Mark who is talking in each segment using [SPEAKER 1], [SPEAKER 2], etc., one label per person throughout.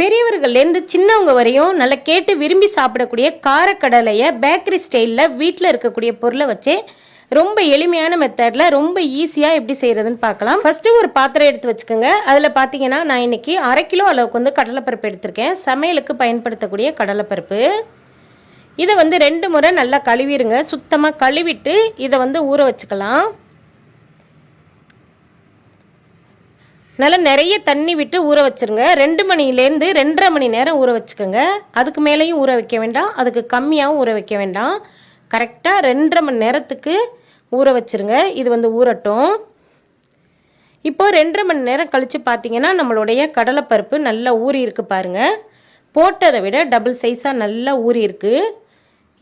[SPEAKER 1] பெரியவர்கள்லேருந்து சின்னவங்க வரையும் நல்லா கேட்டு விரும்பி சாப்பிடக்கூடிய காரக்கடலையை பேக்கரி ஸ்டைலில் வீட்டில் இருக்கக்கூடிய பொருளை வச்சு ரொம்ப எளிமையான மெத்தடில் ரொம்ப ஈஸியாக எப்படி செய்கிறதுன்னு பார்க்கலாம். ஃபஸ்ட்டு ஒரு பாத்திரம் எடுத்து வச்சுக்கோங்க. அதில் பார்த்தீங்கன்னா நான் இன்னைக்கு அரை கிலோ அளவுக்கு வந்து கடலைப்பருப்பு எடுத்திருக்கேன். சமையலுக்கு பயன்படுத்தக்கூடிய கடலைப்பருப்பு. இதை வந்து ரெண்டு முறை நல்லா கழுவிடுங்க. சுத்தமாக கழுவிட்டு இதை வந்து ஊற வச்சுக்கலாம். நல்லா நிறைய தண்ணி விட்டு ஊற வச்சிருங்க. ரெண்டு மணிலேருந்து ரெண்டரை மணி நேரம் ஊற வச்சுக்கோங்க. அதுக்கு மேலேயும் ஊற வைக்க வேண்டாம். அதுக்கு கம்மியாகவும் ஊற வைக்க வேண்டாம். கரெக்டாக ரெண்டரை மணி நேரத்துக்கு ஊற வச்சிருங்க. இது வந்து ஊறட்டும். இப்போ ரெண்டரை மணி நேரம் கழித்து பார்த்தீங்கன்னா நம்மளுடைய கடலைப்பருப்பு நல்லா ஊறி பாருங்கள் போட்டதை விட டபுள் சைஸாக நல்லா ஊறியிருக்கு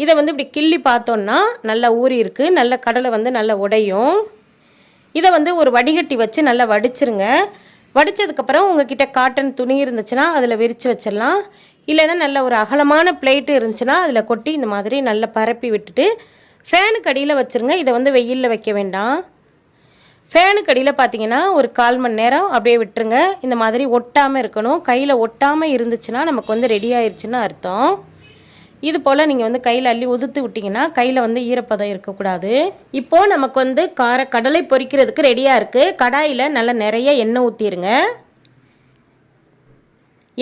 [SPEAKER 1] இதை வந்து இப்படி கிள்ளி பார்த்தோன்னா நல்லா ஊறி இருக்கு. நல்ல கடலை வந்து நல்லா உடையும். இதை வந்து ஒரு வடிகட்டி வச்சு நல்லா வடிச்சிருங்க. வடித்ததுக்கப்புறம் உங்ககிட்ட காட்டன் துணி இருந்துச்சுன்னா அதில் விரித்து வச்சிடலாம். இல்லைன்னா நல்ல ஒரு அகலமான பிளேட்டு இருந்துச்சுன்னா அதில் கொட்டி இந்த மாதிரி நல்லா பரப்பி விட்டுட்டு ஃபேனுக்கு அடியில் வச்சுருங்க. இதை வந்து வெயிலில் வைக்க வேண்டாம். ஃபேனுக்கு அடியில் பார்த்தீங்கன்னா ஒரு கால் மணி நேரம் அப்படியே விட்டுருங்க. இந்த மாதிரி ஒட்டாமல் இருக்கணும். கையில் ஒட்டாமல் இருந்துச்சுன்னா நமக்கு வந்து ரெடி ஆயிடுச்சுன்னு அர்த்தம். இது போல் நீங்கள் வந்து கையில் அள்ளி உதுத்து விட்டிங்கன்னா கையில் வந்து ஈரப்பதம் இருக்கக்கூடாது. இப்போது நமக்கு வந்து கார கடலை பொரிக்கிறதுக்கு ரெடியாக இருக்குது கடாயில் நல்லா நிறைய எண்ணெய் ஊற்றிடுங்க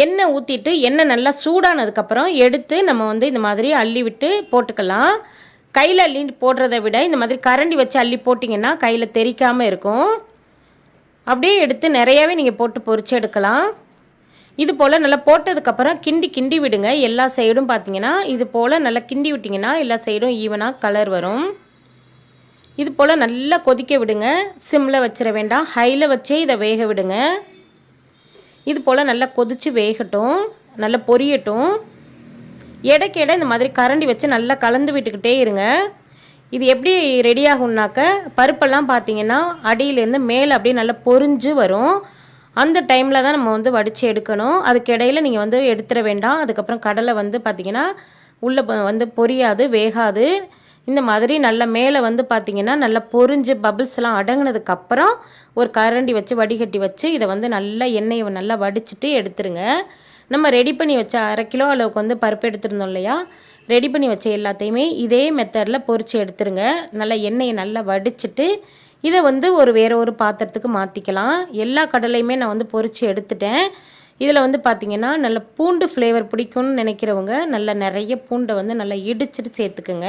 [SPEAKER 1] எண்ணெய் ஊற்றிட்டு எண்ணெய் நல்லா சூடானதுக்கப்புறம் எடுத்து நம்ம வந்து இந்த மாதிரி அள்ளி விட்டு போட்டுக்கலாம். கையில் அள்ளி போடுறத விட இந்த மாதிரி கரண்டி வச்சு அள்ளி போட்டிங்கன்னா கையில் தெறிக்காமல் இருக்கும். அப்படியே எடுத்து நிறையாவே நீங்கள் போட்டு பொறிச்சு எடுக்கலாம். இது போல் நல்லா போட்டதுக்கப்புறம் கிண்டி கிண்டி விடுங்க. எல்லா சைடும் பார்த்தீங்கன்னா இது போல் நல்லா கிண்டி விட்டிங்கன்னா எல்லா சைடும் ஈவனாக கலர் வரும். இது போல் நல்லா கொதிக்க விடுங்க. சிம்மில் வச்சிட வேண்டாம். ஹையில் வச்சே இதை வேக விடுங்க. இது போல் நல்லா கொதித்து வேகட்டும். நல்லா பொரியட்டும். எடைக்கெடை இந்த மாதிரி கரண்டி வச்சு நல்லா கலந்து விட்டுக்கிட்டே இருங்க. இது எப்படி ரெடி ஆகும்னாக்க பருப்பெல்லாம் பார்த்தீங்கன்னா அடியிலேருந்து மேலே அப்படியே நல்லா பொறிஞ்சு வரும். அந்த டைமில் தான் நம்ம வந்து வடித்து எடுக்கணும். அதுக்கு இடையில் நீங்கள் வந்து எடுத்துட வேண்டாம். அதுக்கப்புறம் கடலை வந்து பார்த்திங்கன்னா உள்ளே வந்து பொரியாது வேகாது. இந்த மாதிரி நல்ல மேலே வந்து பார்த்திங்கன்னா நல்லா பொரிஞ்சு பபிள்ஸ்லாம் அடங்கினதுக்கப்புறம் ஒரு கரண்டி வச்சு வடிகட்டி வச்சு இதை வந்து நல்லா எண்ணெயை நல்லா வடிச்சிட்டு எடுத்துருங்க. நம்ம ரெடி பண்ணி வச்ச அரை கிலோ அளவுக்கு வந்து பருப்பு எடுத்துருந்தோம் இல்லையா? ரெடி பண்ணி வச்ச எல்லாத்தையுமே இதே மெத்தடில் பொறிச்சு எடுத்துருங்க. நல்லா எண்ணெயை நல்லா வடிச்சிட்டு இதை வந்து ஒரு வேற ஒரு பாத்திரத்துக்கு மாற்றிக்கலாம் எல்லா கடலையுமே நான் வந்து பொறிச்சு எடுத்துட்டேன். இதில் வந்து பார்த்தீங்கன்னா நல்ல பூண்டு ஃப்ளேவர் பிடிக்கும்னு நினைக்கிறவங்க நல்லா நிறைய பூண்டை வந்து நல்லா இடிச்சிட்டு சேர்த்துக்குங்க.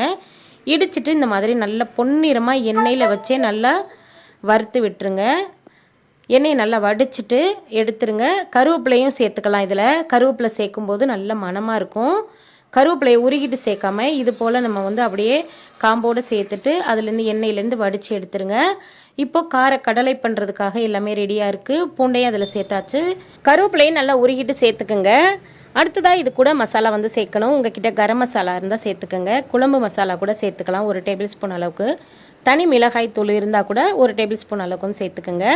[SPEAKER 1] இடிச்சிட்டு இந்த மாதிரி நல்ல பொன்னிறமாக எண்ணெயில் வச்சே நல்லா வறுத்து விட்டுருங்க. எண்ணெயை நல்லா வடிச்சிட்டு எடுத்துருங்க. கருவேப்பிலையும் சேர்த்துக்கலாம் இதில். கருவேப்பிலை சேர்க்கும்போது நல்ல மணமாக இருக்கும். கருவேப்பிலையை உருகிட்டு சேர்க்காம இது போல் நம்ம வந்து அப்படியே காம்போடு சேர்த்துட்டு அதுலேருந்து எண்ணெயிலேருந்து வடித்து எடுத்துருங்க. இப்போ கார கடலை பண்ணுறதுக்காக எல்லாமே ரெடியாக இருக்குது பூண்டையும் அதில் சேர்த்தாச்சு. கருவேப்பிலையும் நல்லா உருகிட்டு சேர்த்துக்குங்க. அடுத்ததாக இது கூட மசாலா வந்து சேர்க்கணும். உங்ககிட்ட கரம் மசாலா இருந்தால் சேர்த்துக்கோங்க. குழம்பு மசாலா கூட சேர்த்துக்கலாம். ஒரு டேபிள் ஸ்பூன் அளவுக்கு. தனி மிளகாய் தூள் இருந்தால் கூட ஒரு டேபிள் ஸ்பூன் அளவுக்கு வந்து சேர்த்துக்கோங்க.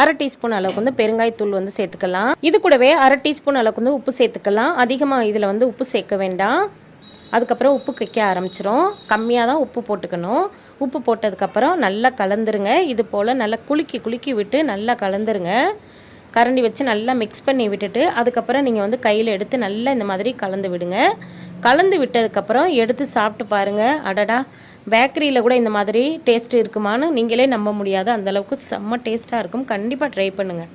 [SPEAKER 1] அரை டீஸ்பூன் அளவுக்கு வந்து பெருங்காய் தூள் வந்து சேர்த்துக்கலாம். இது கூடவே அரை டீஸ்பூன் அளவுக்கு வந்து உப்பு சேர்த்துக்கலாம். அதிகமாக இதில் வந்து உப்பு சேர்க்க வேண்டாம். அதுக்கப்புறம் உப்பு கைக்க ஆரம்பிச்சிரும். கம்மியாக தான் உப்பு போட்டுக்கணும். உப்பு போட்டதுக்கப்புறம் நல்லா கலந்துருங்க. இது போல் நல்லா குலுக்கி குலுக்கி விட்டு நல்லா கலந்துருங்க. கரண்டி வச்சு நல்லா மிக்ஸ் பண்ணி விட்டுட்டு அதுக்கப்புறம் நீங்கள் வந்து கையில் எடுத்து நல்லா இந்த மாதிரி கலந்து விடுங்க. கலந்து விட்டதுக்கப்புறம் எடுத்து சாப்பிட்டு பாருங்கள் அடடா பேக்கரியில் கூட இந்த மாதிரி டேஸ்ட் இருக்குமான்னு நீங்களே நம்ப முடியாது. அந்தளவுக்கு செம்ம டேஸ்ட்டாக இருக்கும். கண்டிப்பாக ட்ரை பண்ணுங்கள்